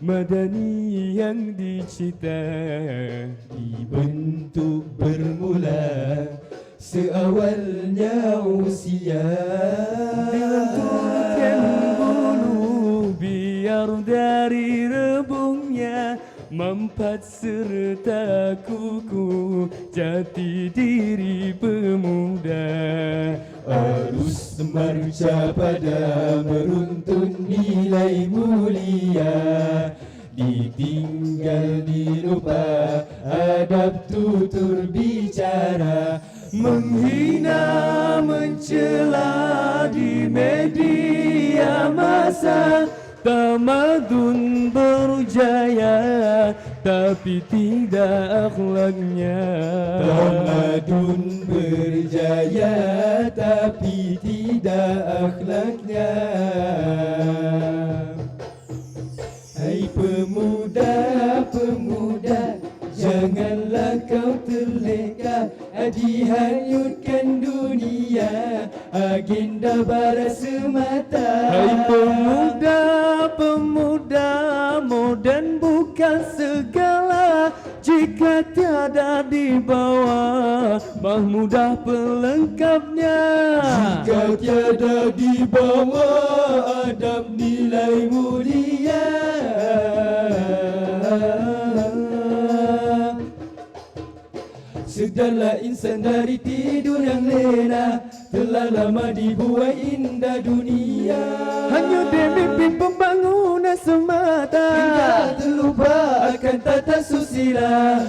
madani yang dicita Dibentuk bermula seawalnya usia. Dilenturkan bulu biar dari rebungnya Mampat serta kuku jati diri pemuda. Arus marca pada meruntun nilai mulia Ditinggal dilupa adab tutur bicara Menghina mencela di media masa. Tamadun berjaya tapi tidak akhlaknya. Tamadun berjaya tapi tidak akhlaknya terleka Dihanyutkan dunia Agenda barat semata. Hai pemuda, pemuda Moden bukan segala. Jika tiada di bawah Mahmudah pelengkapnya. Jika tiada di bawah Adab nilai mulia Segala insan dari tidur yang lena Telah lama dibuai indah dunia. Hanya demi pembangunan semata. Hingga terlupa akan tata susila.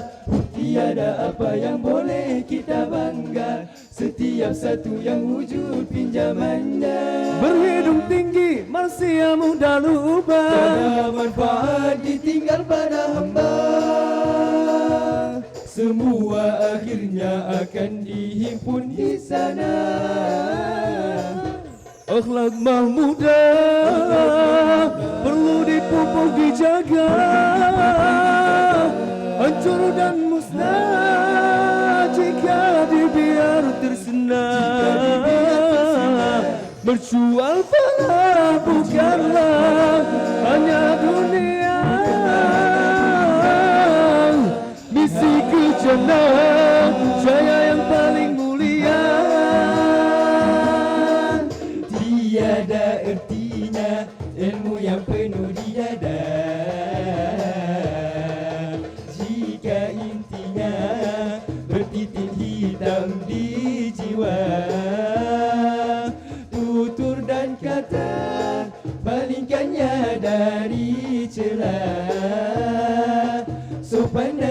Tiada apa yang boleh kita bangga. Setiap satu yang wujud pinjamannya. Berhidung tinggi manusia mudah lupa. Tiada manfaat ditinggal pada hamba semua akhirnya akan dihimpun di sana. Akhlak mahmuda perlu dipupuk dijaga. Hancur dan musnah jika dibiar tersenah Berjual kejana Saya yang paling mulia. Tiada ertinya Ilmu yang penuh di dada Jika intinya Bertitik hitam di jiwa. Tutur dan kata Palingkannya dari celah. Sopan dan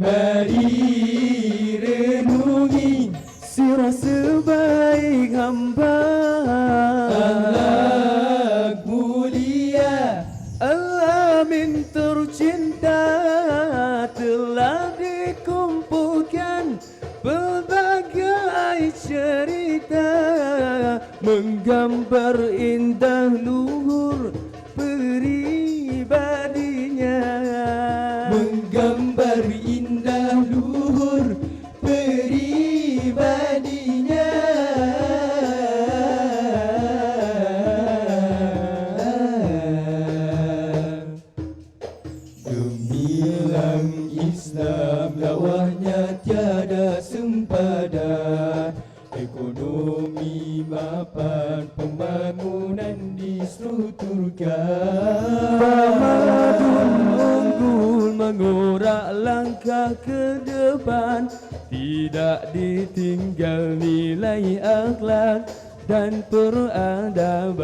Mari renungi Sirah sebaik hamba. Akhlak mulia. Alamin tercinta. Telah dikumpulkan Berbagai cerita. Menggambar indah luhur Tidak ditinggal nilai akhlak dan peradaban.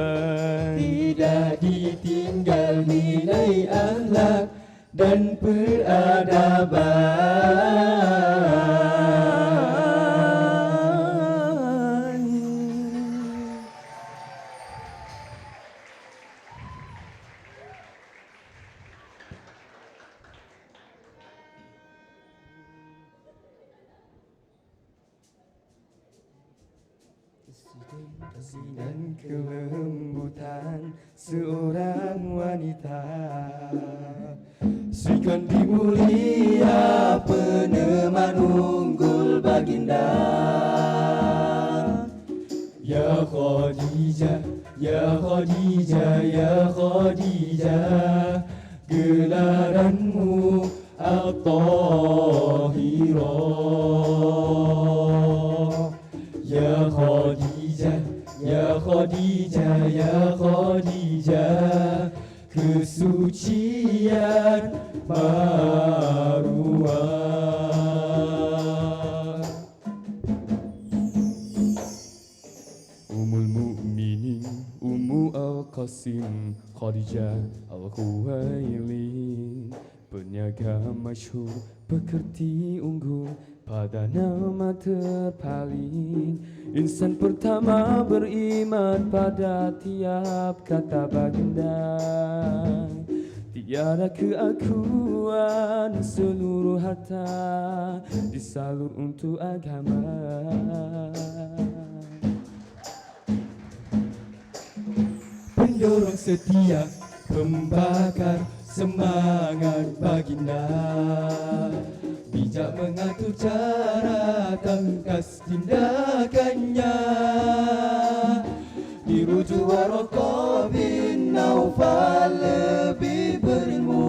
Tidak ditinggal nilai akhlak dan peradaban dan kelembutan seorang wanita Sikan dimulia peneman unggul baginda Ya Khadijah, Ya Khadijah, Ya Khadijah Kesucian maruah Umul Mukminin Ummu Al-Qasim Khadijah Al-Khuwaili Penyaga masyhur Pekerti unggul Pada nama terpaling. Insan pertama beriman pada tiap kata baginda. Tiada keakuan seluruh harta Disalur untuk agama. Pendorong setia Pembakar semangat baginda. Bijak mengatur cara tangkas tindakannya. Dirujuk Waraqah bin Naufal lebih berilmu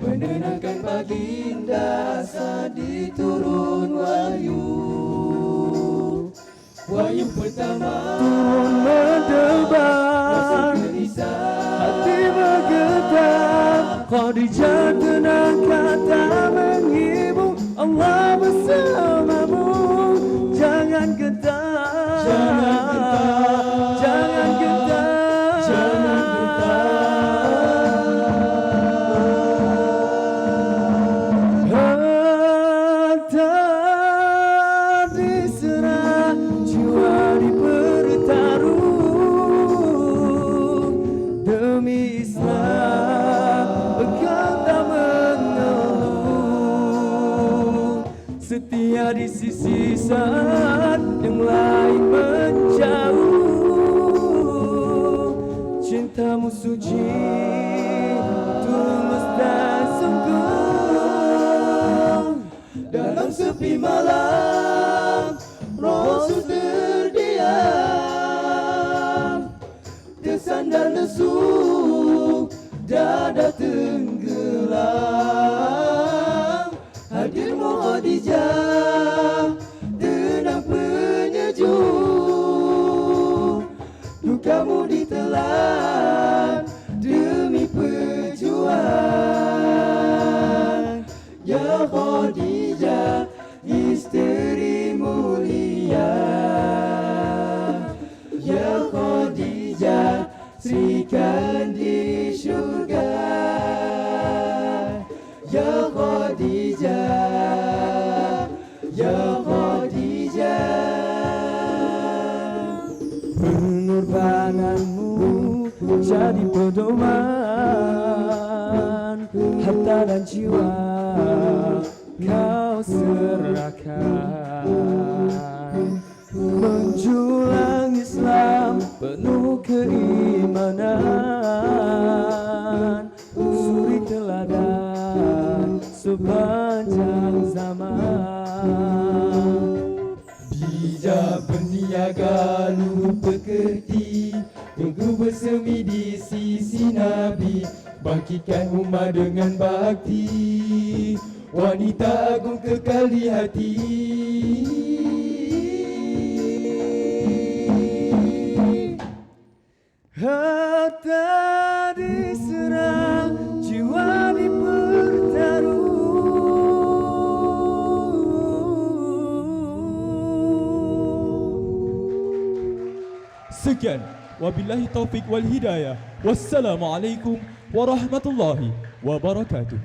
Menenangkan baginda saat diturun wahyu di saat yang lain menjauh. Cintamu suci Tulus dan sungguh. Dalam sepi malam Rasul terdiam Tersandar lesu jiwa kau serahkan. Menjulang Islam penuh keimanan. Suri teladan sepanjang zaman. Bijak berniaga luhur pekerti Teguh bersemi di sisi Nabi Bangkitkan umat dengan bakti. Wanita agung kekal di hati. Harta diserang, jiwa dipertaruh. Sekian. Wabillahi taufiq wal hidayah. Wassalamualaikum ورحمة الله وبركاته.